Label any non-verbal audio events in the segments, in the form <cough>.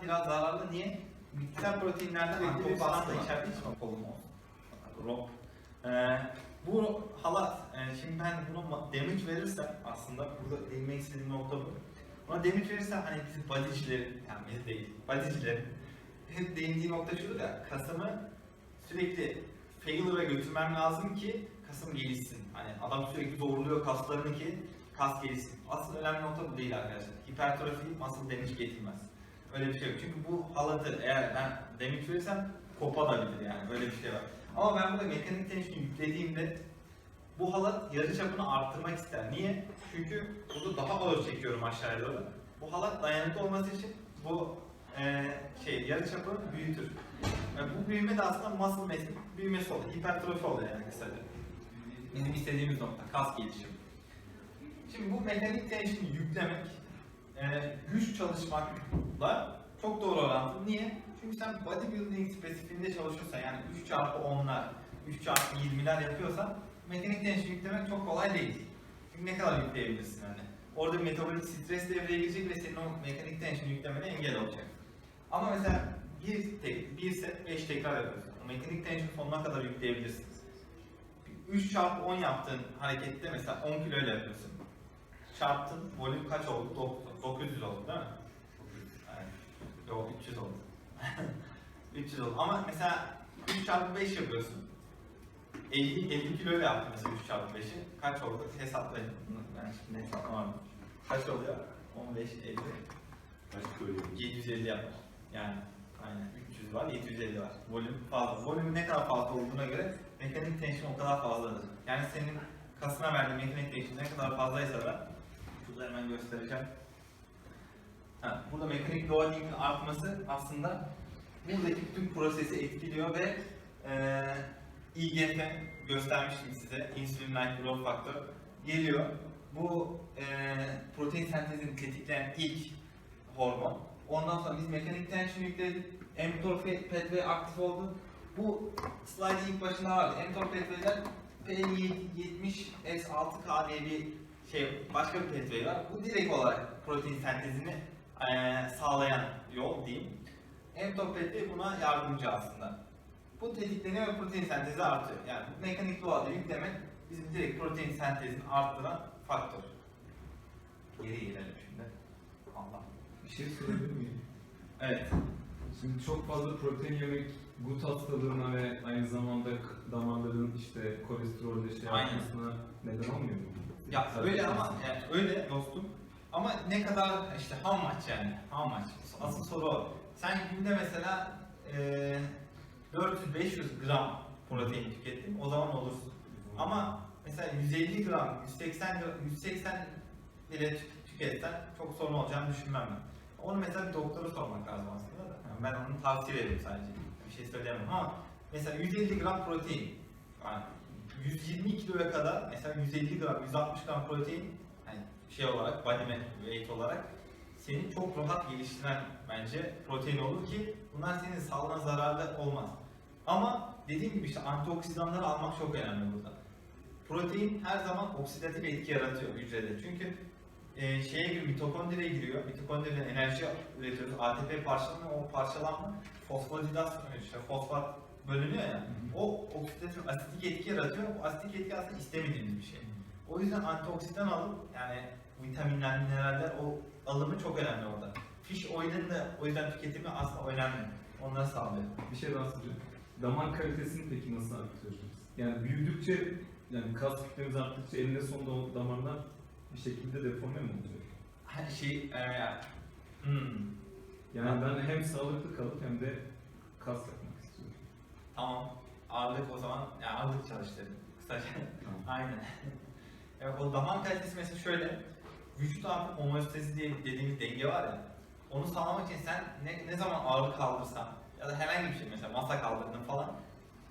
aslında biraz zararlı. Niye? Bitkisel proteinlerde Sürekli bir antioksidan da içerdiği için kolum. Rob. Ee, bu halat, e, şimdi ben buna ma- damage verirsem aslında burada değinmek istediğim nokta bu. Buna damage verirsem hani bizim bodycilerin, yani biz değil, bodycilerin hep değindiği nokta şudur ya, kasımı sürekli failure'a götürmem lazım ki kasım gelişsin. Hani adam sürekli zorluyor kaslarını ki kas gelişsin. Asıl önemli nokta bu değil arkadaşlar. Hipertrofi muscle damage getirmez. Öyle bir şey yok. Çünkü bu halatı eğer ben damage verirsem kopadabilir yani. Böyle bir şey var. Ama ben burada mekanik tension yüklediğimde bu halat yarı çapını arttırmak ister. Niye? Çünkü burada daha ağır çekiyorum aşağıya doğru. Bu halat dayanıklı olması için bu eee şey yarı çapı büyütür. Yani bu büyüme de aslında muscle mass'in büyümesi oluyor. Hipertrofi oluyor yani kısaca. Bizim istediğimiz nokta kas gelişimi. Şimdi bu mekanik tension yüklemek eee güç çalışmakla çok doğru orantılı. Niye? Çünkü sen bodybuilding spesifiğinde çalışıyorsan yani 3 çarpı 10'lar, 3 çarpı 20'ler yapıyorsan mekanik tension yüklemek çok kolay değil. Çünkü ne kadar yükleyebilirsin hani. Orada metabolik stres devreye girecek ve senin o mekanik tension yüklemene engel olacak. Ama mesela bir, tek, bir set 5 tekrar yapıyorsun. O mekanik tension sonuna kadar yükleyebilirsin. 3 çarpı 10 yaptığın harekette mesela 10 kilo ile yapıyorsun. Çarptın, volüm kaç oldu? Dok- 900 oldu değil mi? Yani, yok 300 oldu. <laughs> 300 oldu. Ama mesela 3 çarpı 5 yapıyorsun. 50, 50 kilo ile yaptın mesela 3 çarpı 5'i. Kaç oldu? Hesaplayın. Ben şimdi hesaplamam. Kaç oluyor? 15, 50. Kaç söyleyeyim? 750 yapar. Yani aynen 300 var, 750 var. Volüm fazla. Volüm ne kadar fazla olduğuna göre mekanik tension o kadar fazladır. Yani senin kasına verdiğin mekanik tension ne kadar fazlaysa da şurada hemen göstereceğim. Ha, burada mekanik loading'in artması aslında buradaki bütün prosesi etkiliyor ve eee IGF göstermiştim size, insulin like growth factor geliyor. Bu eee protein sentezini tetikleyen ilk hormon. Ondan sonra biz mekanik tension yükledik. mTOR pathway aktif oldu. Bu slide ilk başında vardı. mTOR pathway'den P70S6K diye bir şey başka bir pathway var. Bu direkt olarak protein sentezini eee, sağlayan yol diyeyim. pathway buna yardımcı aslında. Bu tetikleniyor ve protein sentezi artıyor. Yani mekanik doğada yüklemek bizim direkt protein sentezini arttıran faktör. Geri gelelim şimdi. Allah. Bir şey sorabilir miyim? <laughs> Evet. Şimdi çok fazla protein yemek gut hastalığına ve aynı zamanda damarların işte kolesterolde şey Aynen. artmasına neden olmuyor mu? Ya Sadece öyle ama yani öyle dostum. Ama ne kadar işte how much yani? How much? Asıl soru o. Sen günde mesela eee 400-500 gram protein tükettin o zaman olursun. Ama mesela 150 gram, 180 gram, 180 bile tü- tüketsen çok sorun olacağını düşünmem ben. Onu mesela bir doktora sormak lazım aslında da. Yani ben onu tavsiye veririm sadece. Bir şey söyleyemem ama mesela 150 gram protein. Yani 120 kiloya kadar mesela 150 gram, 160 gram protein hani şey olarak body weight olarak seni çok rahat geliştiren bence protein olur ki bunlar senin sağlığına zararlı olmaz. Ama dediğim gibi işte antioksidanları almak çok önemli burada. Protein her zaman oksidatif etki yaratıyor hücrede. Çünkü e, şeye giriyor, mitokondriye giriyor. Mitokondriden enerji üretiyoruz. ATP parçalanma, o parçalanma fosforilasyon, işte fosfat bölünüyor ya. O oksidatif asitik etki yaratıyor. O asitik etki aslında istemediğimiz bir şey. O yüzden antioksidan alıp yani vitaminler, mineraller o alımı çok önemli orada. Fish oil'in de o yüzden tüketimi aslında önemli. Onları sağlıyor. Bir şey daha soracağım. Damar kalitesini peki nasıl artırıyorsunuz? Yani büyüdükçe, yani kas kütlemiz arttıkça eninde sonunda o damarlar bir şekilde deforme mi olacak? Hani şey, e, hmm, Yani ben hem sağlıklı kalıp hem de kas yapmak. Tamam. Ağırlık o zaman, ya ağırlık çalıştırın. Kısaca. Tamam. Aynen. evet, o damar kalitesi mesela şöyle, vücut artık homeostezi diye dediğimiz denge var ya, onu sağlamak için sen ne, ne zaman ağırlık kaldırsan ya da herhangi bir şey mesela masa kaldırdın falan,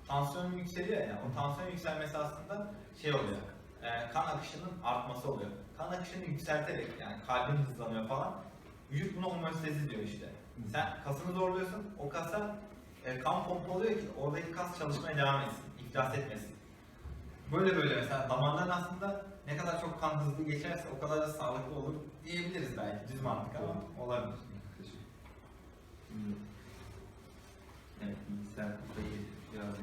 tansiyonun yükseliyor ya, o tansiyon yükselmesi aslında şey oluyor, e, kan akışının artması oluyor. Kan akışını yükselterek yani kalbin hızlanıyor falan, vücut buna homeostezi diyor işte. Sen kasını zorluyorsun, o kasa e, kan pompalıyor ki oradaki kas çalışmaya devam etsin, iflas etmesin. Böyle böyle mesela damardan aslında ne kadar çok kan hızlı geçerse o kadar da sağlıklı olur diyebiliriz belki. Düz mantık ama olabilir. Evet, bilgisayar burada biraz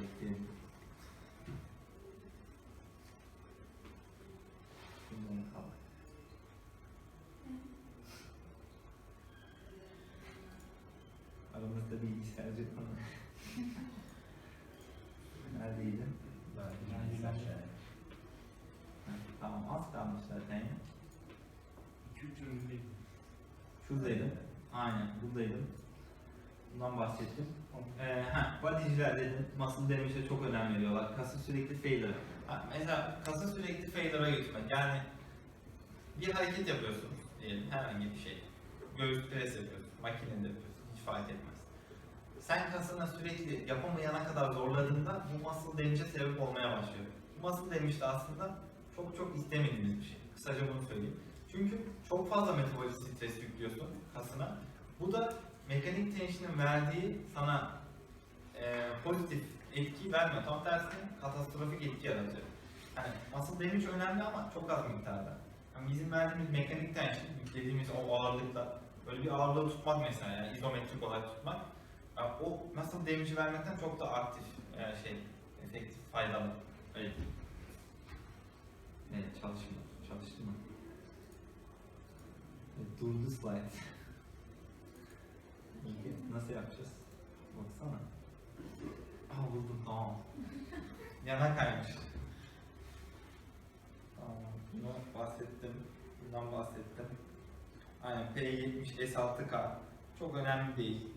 Şuradaydım. Aynen buradaydım. Bundan bahsettim. Ee, ha, bodyciler dedim. Muscle damage'e çok önem veriyorlar. Kası sürekli failure. Ha, mesela kası sürekli failure'a götürmek. Yani bir hareket yapıyorsun diyelim herhangi bir şey. Göğüs pres yapıyorsun, makinede yapıyorsun. Hiç fark etmez. Sen kasına sürekli yapamayana kadar zorladığında bu muscle damage'e sebep olmaya başlıyor. Bu muscle damage de aslında çok çok istemediğimiz bir şey. Kısaca bunu söyleyeyim. Çünkü çok fazla metabolik stres yüklüyorsun kasına. Bu da mekanik tension'ın verdiği sana e, pozitif etki vermiyor. Tam tersine katastrofik etki yaratıyor. Yani asıl damage önemli ama çok az miktarda. Yani bizim verdiğimiz mekanik tension, yüklediğimiz o ağırlıkla böyle bir ağırlığı tutmak mesela yani izometrik olarak tutmak yani o nasıl damage vermekten çok da aktif yani şey efektif faydalı. Öyle. Evet çalışmıyor. Çalıştı mı? Durdu slide. <laughs> İyi, nasıl yapacağız? Baksana. Aa buldum tamam. Yana kaymış. Tamam, bunu bahsettim. Bundan bahsettim. Aynen P70 S6K. Çok önemli değil.